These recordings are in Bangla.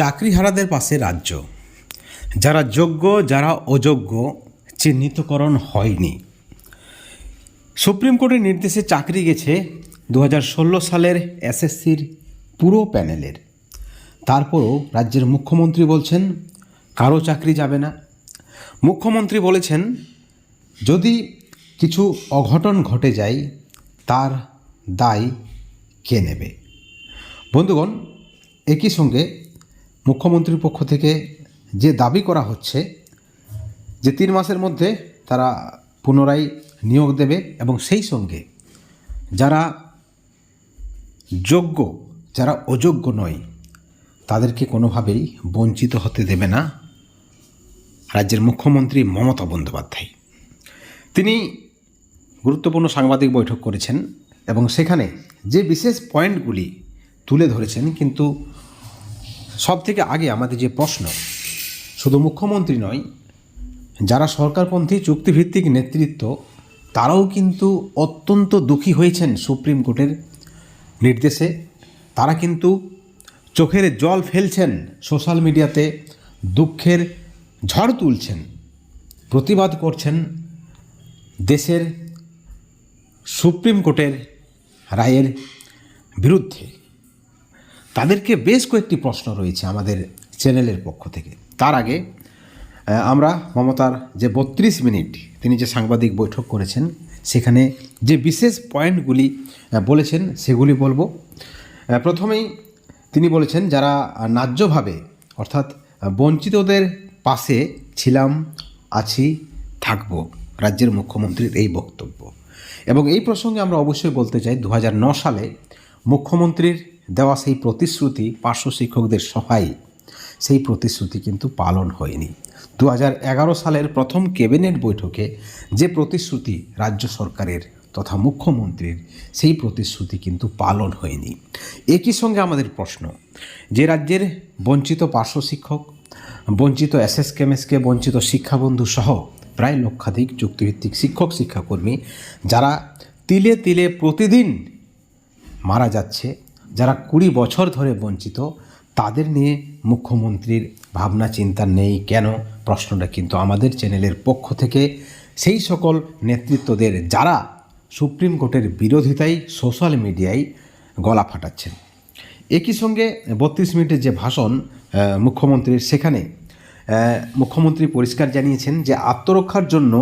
চাকরিহারাদের পাশে রাজ্য। যারা যোগ্য, যারা অযোগ্য, চিহ্নিতকরণ হয়নি। সুপ্রিম কোর্টের নির্দেশে চাকরি গেছে দু হাজার ষোলো সালের এসএসসির পুরো প্যানেলের। তারপরও রাজ্যের মুখ্যমন্ত্রী বলছেন, কারও চাকরি যাবে না। মুখ্যমন্ত্রী বলেছেন, যদি কিছু অঘটন ঘটে যায়, তার দায় কে নেবে? বন্ধুগণ, একই সঙ্গে মুখ্যমন্ত্রীর পক্ষ থেকে যে দাবি করা হচ্ছে, যে তিন মাসের মধ্যে তারা পুনরায় নিয়োগ দেবে এবং সেই সঙ্গে যারা যোগ্য, যারা অযোগ্য নয়, তাদেরকে কোনোভাবেই বঞ্চিত হতে দেবে না রাজ্যের মুখ্যমন্ত্রী মমতা বন্দ্যোপাধ্যায়। তিনি গুরুত্বপূর্ণ সাংবাদিক বৈঠক করেছেন এবং সেখানে যে বিশেষ পয়েন্টগুলি তুলে ধরেছেন, কিন্তু সব থেকে আগে আমাদের যে প্রশ্ন, শুধু মুখ্যমন্ত্রী নয়, যারা সরকারপন্থী চুক্তিভিত্তিক নেতৃত্ব, তারাও কিন্তু অত্যন্ত দুঃখী হয়েছেন সুপ্রিম কোর্টের নির্দেশে। তারা কিন্তু চোখের জল ফেলছেন, সোশ্যাল মিডিয়াতে দুঃখের ঝড় তুলছেন, প্রতিবাদ করছেন দেশের সুপ্রিম কোর্টের রায়ের বিরুদ্ধে। তাদেরকে বেশ কয়েকটি প্রশ্ন রয়েছে আমাদের চ্যানেলের পক্ষ থেকে। তার আগে আমরা মমতার যে বত্রিশ মিনিট, তিনি যে সাংবাদিক বৈঠক করেছেন, সেখানে যে বিশেষ পয়েন্টগুলি বলেছেন, সেগুলি বলব। প্রথমেই তিনি বলেছেন, যারা ন্যায্যভাবে, অর্থাৎ বঞ্চিতদের পাশে ছিলাম, আছি, থাকব, রাজ্যের মুখ্যমন্ত্রীর এই বক্তব্য। এবং এই প্রসঙ্গে আমরা অবশ্যই বলতে চাই দু সালে মুখ্যমন্ত্রীর দেওয়া সেই প্রতিশ্রুতি পার্শ্ব শিক্ষকদের সহায়। সেই প্রতিশ্রুতি কিন্তু পালন হয়নি। দু হাজার এগারো সালের প্রথম ক্যাবিনেট বৈঠকে যে প্রতিশ্রুতি রাজ্য সরকারের তথা মুখ্যমন্ত্রীর, সেই প্রতিশ্রুতি কিন্তু পালন হয়নি। একই সঙ্গে আমাদের প্রশ্ন, যে রাজ্যের বঞ্চিত পার্শ্ব শিক্ষক, বঞ্চিত এসএস কেমএসকে বঞ্চিত শিক্ষাবন্ধু সহ প্রায় লক্ষাধিক চুক্তিভিত্তিক শিক্ষক শিক্ষাকর্মী, যারা তিলে তিলে প্রতিদিন মারা যাচ্ছে যারা কুড়ি বছর ধরে বঞ্চিত, তাদের নিয়ে মুখ্যমন্ত্রীর ভাবনা চিন্তা নেই কেন? প্রশ্নটা কিন্তু আমাদের চ্যানেলের পক্ষ থেকে। সেই সকল নেতৃত্বদের যারা সুপ্রিম কোর্টের বিরোধিতায় সোশ্যাল মিডিয়ায় গলা ফাটাচ্ছেন। একই সঙ্গে বত্রিশ মিনিটের যে ভাষণ মুখ্যমন্ত্রীর, সেখানে মুখ্যমন্ত্রী পরিষ্কার জানিয়েছেন যে আত্মরক্ষার জন্য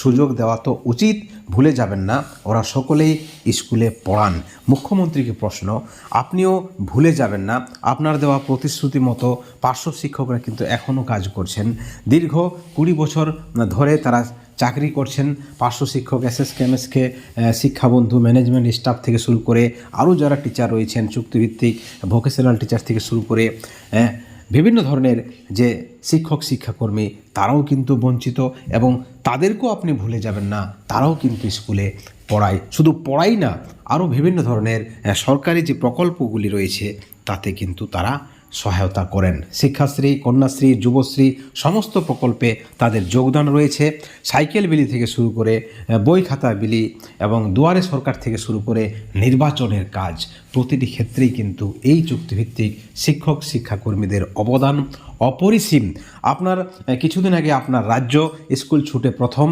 সুযোগ দেওয়া তো উচিত, ভুলে যাবেন না। ওরা সকলেই স্কুলে পড়ান। মুখ্যমন্ত্রীকে প্রশ্ন, আপনিও ভুলে যাবেন না। আপনার দেওয়া প্রতিশ্রুতি মতো পার্শ্ব শিক্ষকরা কিন্তু এখনও কাজ করছেন। দীর্ঘ কুড়ি বছর ধরে তারা চাকরি করছেন। পার্শ্ব শিক্ষক এস এস কেমএসকে শিক্ষাবন্ধু, ম্যানেজমেন্ট স্টাফ থেকে শুরু করে আরও যারা টিচার রয়েছেন, চুক্তিভিত্তিক ভোকেশনাল টিচার থেকে শুরু করে বিভিন্ন ধরনের যে শিক্ষক, শিক্ষাকর্মী, তারাও কিন্তু বঞ্চিত এবং তাদেরকেও আপনি ভুলে যাবেন না। তারাও কিন্তু স্কুলে পড়ায়। শুধু পড়াই না, আরও বিভিন্ন ধরনের সরকারি যে প্রকল্পগুলি রয়েছে, তাতে কিন্তু তারা সহায়তা করেন। শিক্ষাশ্রী, কন্যাশ্রী, যুবশ্রী, সমস্ত প্রকল্পে তাদের যোগদান রয়েছে। সাইকেল বিলি থেকে শুরু করে বই খাতা বিলি এবং দুয়ারে সরকার থেকে শুরু করে নির্বাচনের কাজ। প্রতিটি ক্ষেত্রেই কিন্তু এই চুক্তিভিত্তিক শিক্ষক, শিক্ষাকর্মীদের অবদান অপরিসীম। আপনার কিছুদিন আগে আপনার রাজ্য স্কুল ছুটে প্রথম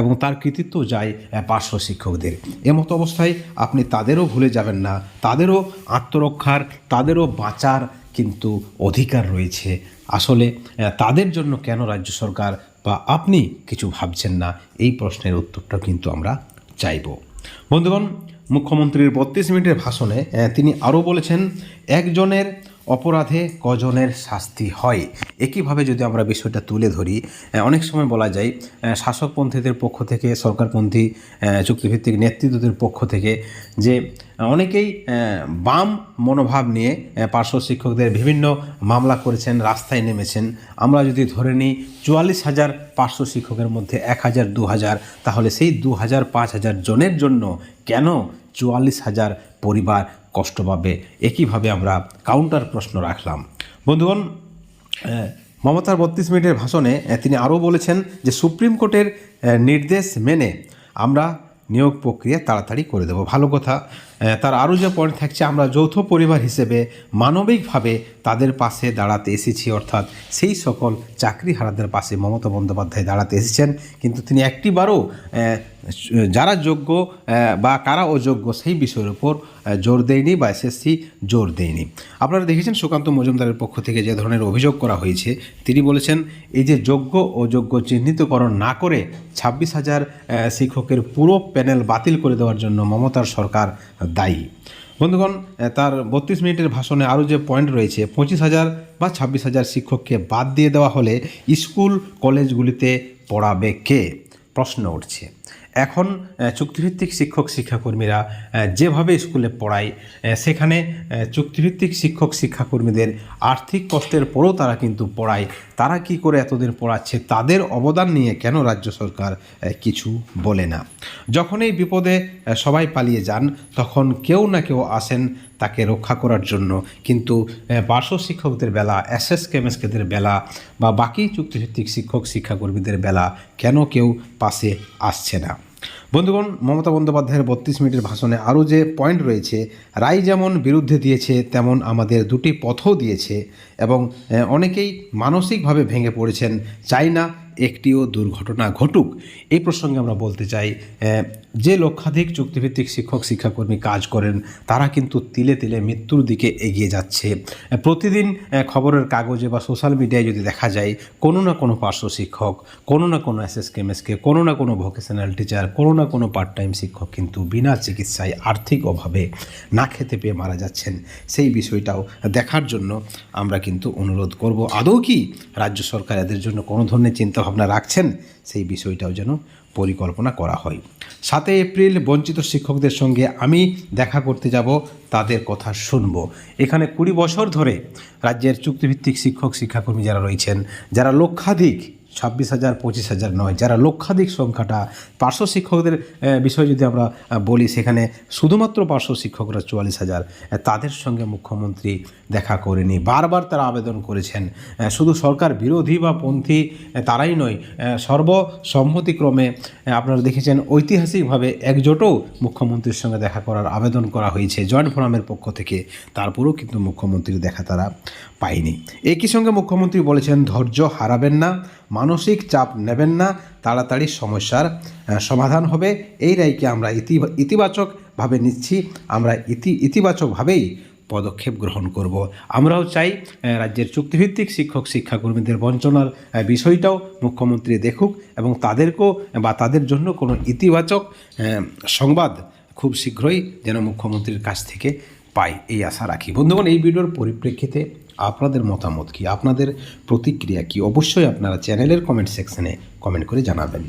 এবং তার কৃতিত্ব যায় পার্শ্ব শিক্ষকদের। এমতো অবস্থায় আপনি তাদেরও ভুলে যাবেন না। তাদেরও আত্মরক্ষার, তাদেরও বাঁচার কিন্তু অধিকার রয়েছে। আসলে তাদের জন্য কেন রাজ্য সরকার বা আপনি কিছু ভাবছেন না? এই প্রশ্নের উত্তরটা কিন্তু আমরা চাইব। বন্ধুগণ, মুখ্যমন্ত্রীর বত্রিশ মিনিটের ভাষণে তিনি আরও বলেছেন, একজনের অপরাধে কজনের শাস্তি হয়। একইভাবে যদি আমরা বিষয়টা তুলে ধরি অনেক সময় বলা যায় শাসকপন্থীদের পক্ষ থেকে, সরকারপন্থী চুক্তিভিত্তিক নেতৃত্বদের পক্ষ থেকে যে অনেকেই বাম মনোভাব নিয়ে পার্শ্ব শিক্ষকদের বিভিন্ন মামলা করেছেন, রাস্তায় নেমেছেন। আমরা যদি ধরে নিই, চুয়াল্লিশ হাজার পার্শ্ব শিক্ষকের মধ্যে এক হাজার, দু হাজার, তাহলে সেই দু হাজার, পাঁচ হাজার জনের জন্য কেন চুয়াল্লিশ হাজার পরিবার কষ্ট পাবে একইভাবে আমরা কাউন্টার প্রশ্ন রাখলাম। বন্ধুগণ মমতার বত্রিশ মিনিটের ভাষণে তিনি আরও বলেছেন যে সুপ্রিম কোর্টের নির্দেশ মেনে আমরা নিয়োগ প্রক্রিয়া তাড়াতাড়ি করে দেবো। ভালো কথা। তার আরও যে পয়েন্ট থাকছে, আমরা যৌথ পরিবার হিসেবে মানবিকভাবে তাদের পাশে দাঁড়াতে এসেছি, অর্থাৎ সেই সকল চাকরিহারাদের পাশে মমতা বন্দ্যোপাধ্যায় দাঁড়াতে এসেছেন। কিন্তু তিনি একটিবারও যারা যোগ্য বা কারা অযোগ্য সেই বিষয়ের উপর জোর দেয়নি বা এসএসসি জোর দেয়নি। আপনারা দেখেছেন সুকান্ত মজুমদারের পক্ষ থেকে যে ধরনের অভিযোগ করা হয়েছে, তিনি বলেছেন, এই যে যোগ্য, অযোগ্য চিহ্নিতকরণ না করে ছাব্বিশ হাজার শিক্ষকের পুরো প্যানেল বাতিল করে দেওয়ার জন্য মমতার সরকার দায়ী। বন্ধুগণ তার বত্রিশ মিনিটের ভাষণে আরও যে পয়েন্ট রয়েছে, পঁচিশ হাজার বা ছাব্বিশ হাজার শিক্ষককে বাদ দিয়ে দেওয়া হলে স্কুল কলেজগুলিতে পড়াবে কে? প্রশ্ন উঠছে। এখন চুক্তিভিত্তিক শিক্ষক শিক্ষাকর্মীরা যেভাবে স্কুলে পড়ায় সেখানে চুক্তিভিত্তিক শিক্ষক শিক্ষাকর্মীদের আর্থিক কষ্টের পরেও তারা কিন্তু পড়ায়। তারা কি করে এতদিন পড়াচ্ছে? তাদের অবদান নিয়ে কেন রাজ্য সরকার কিছু বলে না? যখন এই বিপদে সবাই পালিয়ে যান, তখন কেউ না কেউ আসেন তাকে রক্ষা করার জন্য। কিন্তু পার্শ্ব শিক্ষকদের বেলা এস এস কেমএসকেদের বেলা বা বাকি চুক্তিভিত্তিক শিক্ষক, শিক্ষাকর্মীদের বেলা কেন কেউ পাশে আসছে না? বন্ধুগণ, মমতা বন্দ্যোপাধ্যায়ের বত্রিশ মিনিটের ভাষণে আরও যে পয়েন্ট রয়েছে, রায় যেমন বিরুদ্ধে দিয়েছে, তেমন আমাদের দুটি পথও দিয়েছে এবং অনেকেই মানসিকভাবে ভেঙে পড়েছেন। চাই না একটিও দুর্ঘটনা ঘটুক, এই প্রসঙ্গে আমরা বলতে চাই যে লক্ষাধিক চুক্তিভিত্তিক শিক্ষক, শিক্ষাকর্মী কাজ করেন, তারা কিন্তু তিলে তিলে মৃত্যুর দিকে এগিয়ে যাচ্ছে। প্রতিদিন খবরের কাগজে বা সোশ্যাল মিডিয়ায় যদি দেখা যায়, কোনো না কোনো পার্শ্ব শিক্ষক, কোনো না কোনো এস এস কেমএসকে কোনো না কোনো ভোকেশনাল টিচার, কোনো না কোনো পার্ট টাইম শিক্ষক কিন্তু বিনা চিকিৎসায় আর্থিক অভাবে না খেতে পেয়ে মারা যাচ্ছেন। সেই বিষয়টাও দেখার জন্য আমরা কিন্তু অনুরোধ করব। আদৌ কি রাজ্য সরকার এদের জন্য কোনো ধরনের চিন্তাভাবনা রাখছেন, সেই বিষয়টাও যেন পরিকল্পনা করা হয়। সাতই এপ্রিল, বঞ্চিত শিক্ষকদের সঙ্গে আমি দেখা করতে যাব, তাদের কথা শুনব। এখানে কুড়ি বছর ধরে রাজ্যের চুক্তিভিত্তিক শিক্ষক, শিক্ষাকর্মী যারা রয়েছেন, যারা লক্ষাধিক ছাব্বিশ হাজার, পঁচিশ হাজার নয়। যারা লক্ষাধিক সংখ্যাটা পার্শ্ব শিক্ষকদের বিষয়ে যদি আমরা বলি, সেখানে শুধুমাত্র পার্শ্ব শিক্ষকরা চুয়াল্লিশ হাজার তাদের সঙ্গে মুখ্যমন্ত্রী দেখা করেনি। বারবার তারা আবেদন করেছেন। শুধু সরকার বিরোধী বা পন্থী তারাই নয় সর্বসম্মতিক্রমে আপনারা দেখেছেন, ঐতিহাসিকভাবে একজোটও মুখ্যমন্ত্রীর সঙ্গে দেখা করার আবেদন করা হয়েছে জয়েন্ট ফোরামের পক্ষ থেকে। তারপরেও কিন্তু মুখ্যমন্ত্রীর দেখা তারা পায়নি। একই সঙ্গে মুখ্যমন্ত্রী বলেছেন, ধৈর্য হারাবেন না। মানসিক চাপ নেবেন না, তাড়াতাড়ি সমস্যার সমাধান হবে। এই রায়কে আমরা ইতি, ইতিবাচকভাবে নিচ্ছি। আমরা ইতি, ইতিবাচকভাবেই পদক্ষেপ গ্রহণ করব। আমরাও চাই রাজ্যের চুক্তিভিত্তিক শিক্ষক, শিক্ষাকর্মীদের বঞ্চনার বিষয়টাও মুখ্যমন্ত্রী দেখুক এবং তাদেরকেও বা তাদের জন্য কোনো ইতিবাচক সংবাদ খুব শীঘ্রই যেন মুখ্যমন্ত্রীর কাছ থেকে পাই। এই আশা রাখি। বন্ধুগণ, এই ভিডিওর পরিপ্রেক্ষিতে আপনাদের মতামত কি? আপনাদের প্রতিক্রিয়া কি? অবশ্যই আপনারা চ্যানেলের কমেন্ট সেকশনে কমেন্ট করে জানাবেন।